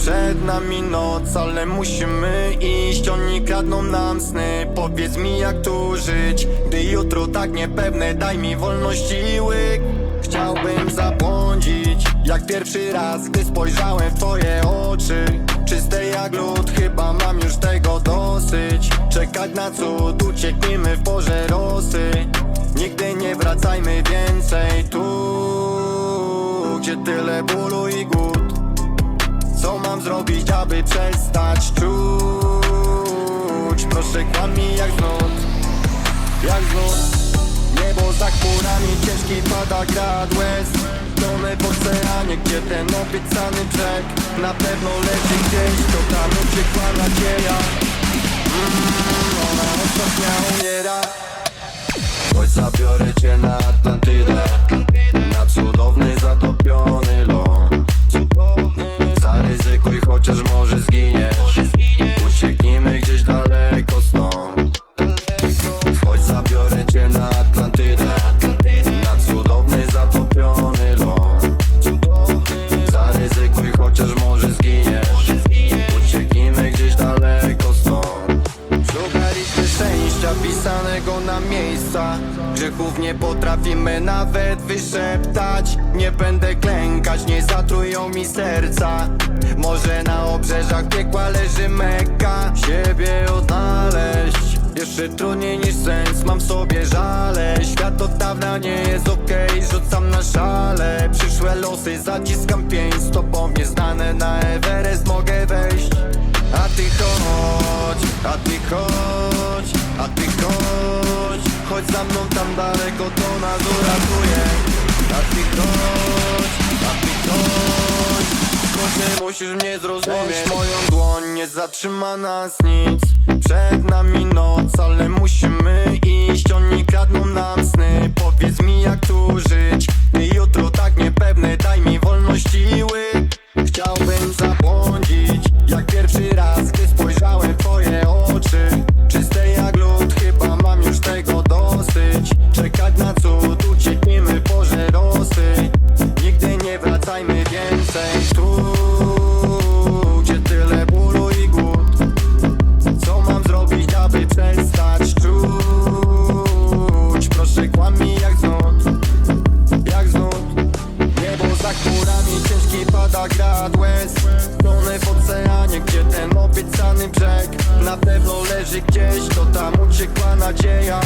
Przed nami noc, ale musimy iść. Oni kradną nam sny. Powiedz mi jak tu żyć? Gdy jutro tak niepewne Daj mi wolność i łyk. Chciałbym zabłądzić Jak pierwszy raz, gdy spojrzałem w twoje oczy. Czyste jak lód, chyba mam już tego dosyć. Czekać na cud, ucieknijmy w porze rosy. Nigdy nie wracajmy więcej tu Gdzie tyle bólu i głód. Co mam zrobić, aby przestać czuć? Proszę kłam mi jak znud Jak znud Niebo za chmurami, ciężki pada grad łez. Tonę w oceanie, gdzie ten obiecany brzeg? Na pewno leży gdzieś, to tam uciekła nadzieja. Mm, Ona ostatnia umiera. Chodź zabiorę cię na Atlantydę zatopiony ląd. Zaryzykuj, chociaż może miejsca Grzechów nie potrafimy nawet wyszeptać. Nie będę klękać, nie zatrują mi serca. Może na obrzeżach piekła leży Mekka Siebie odnaleźć jeszcze trudniej niż sens, mam w sobie żale Świat od dawna nie jest okej, rzucam na szale Przyszłe losy, zaciskam pięć Z tobą nieznane na Everest mogę wejść. A ty chodź, a ty chodź, chodź za mną tam daleko, to nas uratuje A ty chodź, a ty chodź Proszę musisz mnie zrozumieć. Moją dłoń, nie zatrzyma nas nic Przed nami noc, brzeg. Na pewno leży gdzieś, to tam uciekła nadzieja